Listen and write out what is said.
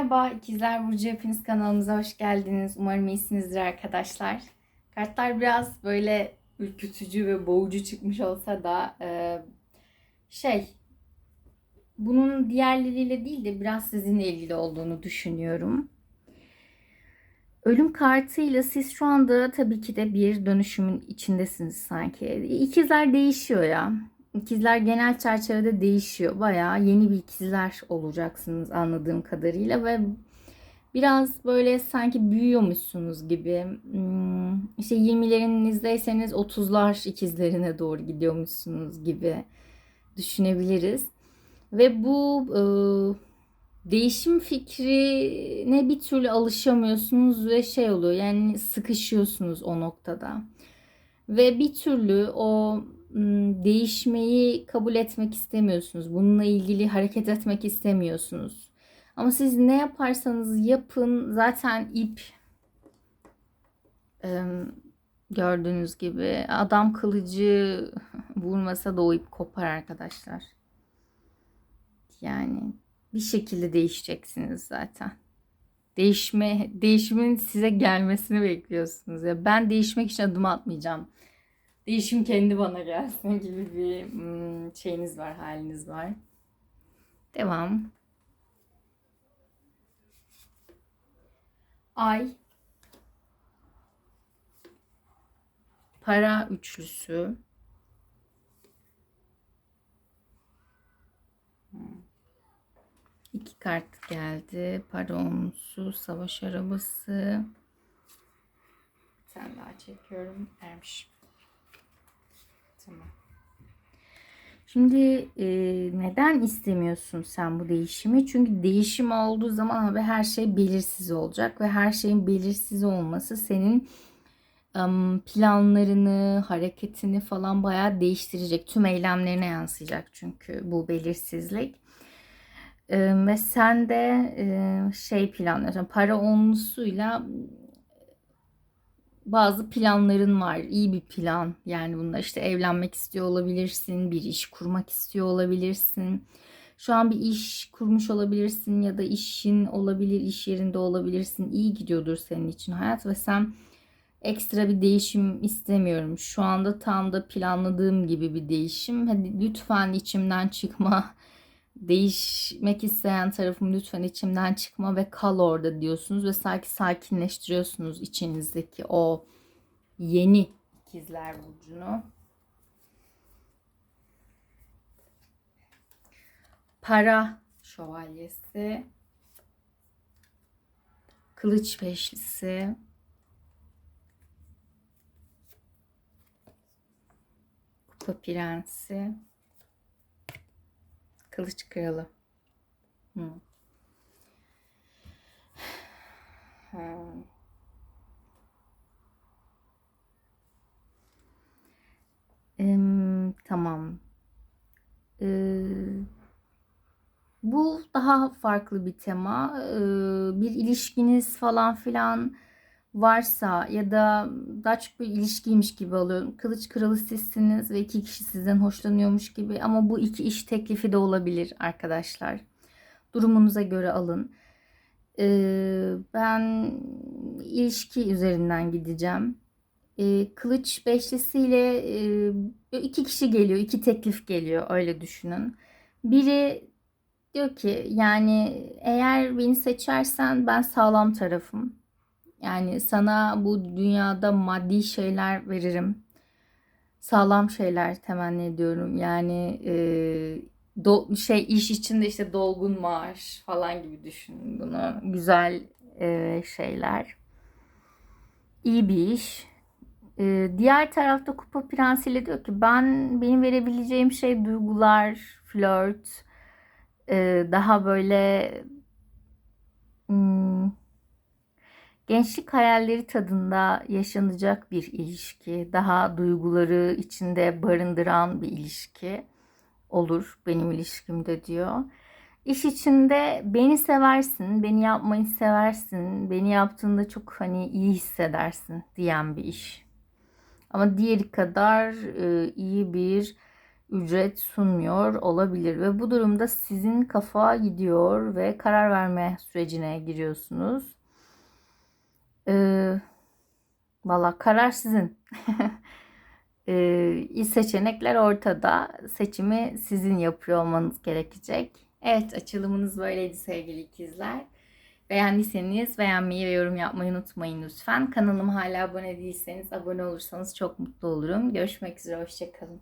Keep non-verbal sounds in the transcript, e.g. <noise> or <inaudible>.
Merhaba İkizler Burcu hepiniz kanalımıza hoş geldiniz. Umarım iyisinizdir arkadaşlar. Kartlar biraz böyle ürkütücü ve boğucu çıkmış olsa da e, şey bunun diğerleriyle değil de biraz sizinle ilgili olduğunu düşünüyorum. Ölüm kartıyla siz şu anda tabii ki de bir dönüşümün içindesiniz sanki. İkizler değişiyor ya. İkizler genel çerçevede değişiyor. Bayağı yeni bir ikizler olacaksınız anladığım kadarıyla ve biraz böyle sanki büyüyormuşsunuz gibi. Hmm, işte 20'lerinizdeyseniz 30'lar ikizlerine doğru gidiyormuşsunuz gibi düşünebiliriz. Ve bu e, değişim fikrine bir türlü alışamıyorsunuz ve şey oluyor yani sıkışıyorsunuz o noktada. Ve bir türlü o değişmeyi kabul etmek istemiyorsunuz. Bununla ilgili hareket etmek istemiyorsunuz. Ama siz ne yaparsanız yapın zaten ip gördüğünüz gibi adam kılıcı <laughs> vurmasa da o ip kopar arkadaşlar. Yani bir şekilde değişeceksiniz zaten. Değişme, değişimin size gelmesini bekliyorsunuz. Ya ben değişmek için adım atmayacağım değişim kendi bana gelsin gibi bir hmm, şeyiniz var, haliniz var. Devam. Ay. Para üçlüsü. Hmm. İki kart geldi. Para onlusu, savaş arabası. Tane daha çekiyorum. Ermiş. Tamam. Şimdi e, neden istemiyorsun sen bu değişimi? Çünkü değişim olduğu zaman abi her şey belirsiz olacak ve her şeyin belirsiz olması senin planlarını, hareketini falan bayağı değiştirecek. Tüm eylemlerine yansıyacak çünkü bu belirsizlik. Ve sen de şey planlıyorsun. Para onlusuyla bazı planların var. İyi bir plan. Yani bunda işte evlenmek istiyor olabilirsin, bir iş kurmak istiyor olabilirsin. Şu an bir iş kurmuş olabilirsin ya da işin olabilir, iş yerinde olabilirsin. İyi gidiyordur senin için hayat ve sen ekstra bir değişim istemiyorum. Şu anda tam da planladığım gibi bir değişim. Hadi lütfen içimden çıkma değişmek isteyen tarafım lütfen içimden çıkma ve kal orada diyorsunuz ve sanki sakinleştiriyorsunuz içinizdeki o yeni ikizler burcunu. Para şövalyesi, kılıç beşlisi, kupa prensi, Kılıç kralı. Hmm. Ee, tamam. Ee, bu daha farklı bir tema. Ee, bir ilişkiniz falan filan varsa ya da daha çok bir ilişkiymiş gibi alıyorum. Kılıç kralı sizsiniz ve iki kişi sizden hoşlanıyormuş gibi ama bu iki iş teklifi de olabilir arkadaşlar. Durumunuza göre alın. Ee, ben ilişki üzerinden gideceğim. Ee, kılıç beşlisiyle e, iki kişi geliyor, iki teklif geliyor öyle düşünün. Biri diyor ki yani eğer beni seçersen ben sağlam tarafım. Yani sana bu dünyada maddi şeyler veririm. Sağlam şeyler temenni ediyorum. Yani e, do, şey iş içinde işte dolgun maaş falan gibi düşünün bunu. Güzel e, şeyler. İyi bir iş. E, diğer tarafta Kupa Prensi ile diyor ki ben benim verebileceğim şey duygular, flört, e, daha böyle hmm, Gençlik hayalleri tadında yaşanacak bir ilişki, daha duyguları içinde barındıran bir ilişki olur benim ilişkimde diyor. İş içinde beni seversin, beni yapmayı seversin, beni yaptığında çok hani iyi hissedersin diyen bir iş. Ama diğeri kadar e, iyi bir ücret sunmuyor olabilir ve bu durumda sizin kafa gidiyor ve karar verme sürecine giriyorsunuz. Ee, Valla karar sizin. <laughs> Ee, seçenekler ortada. Seçimi sizin yapıyor olmanız gerekecek. Evet açılımınız böyleydi sevgili ikizler. Beğendiyseniz beğenmeyi ve yorum yapmayı unutmayın lütfen. Kanalıma hala abone değilseniz abone olursanız çok mutlu olurum. Görüşmek üzere, hoşçakalın.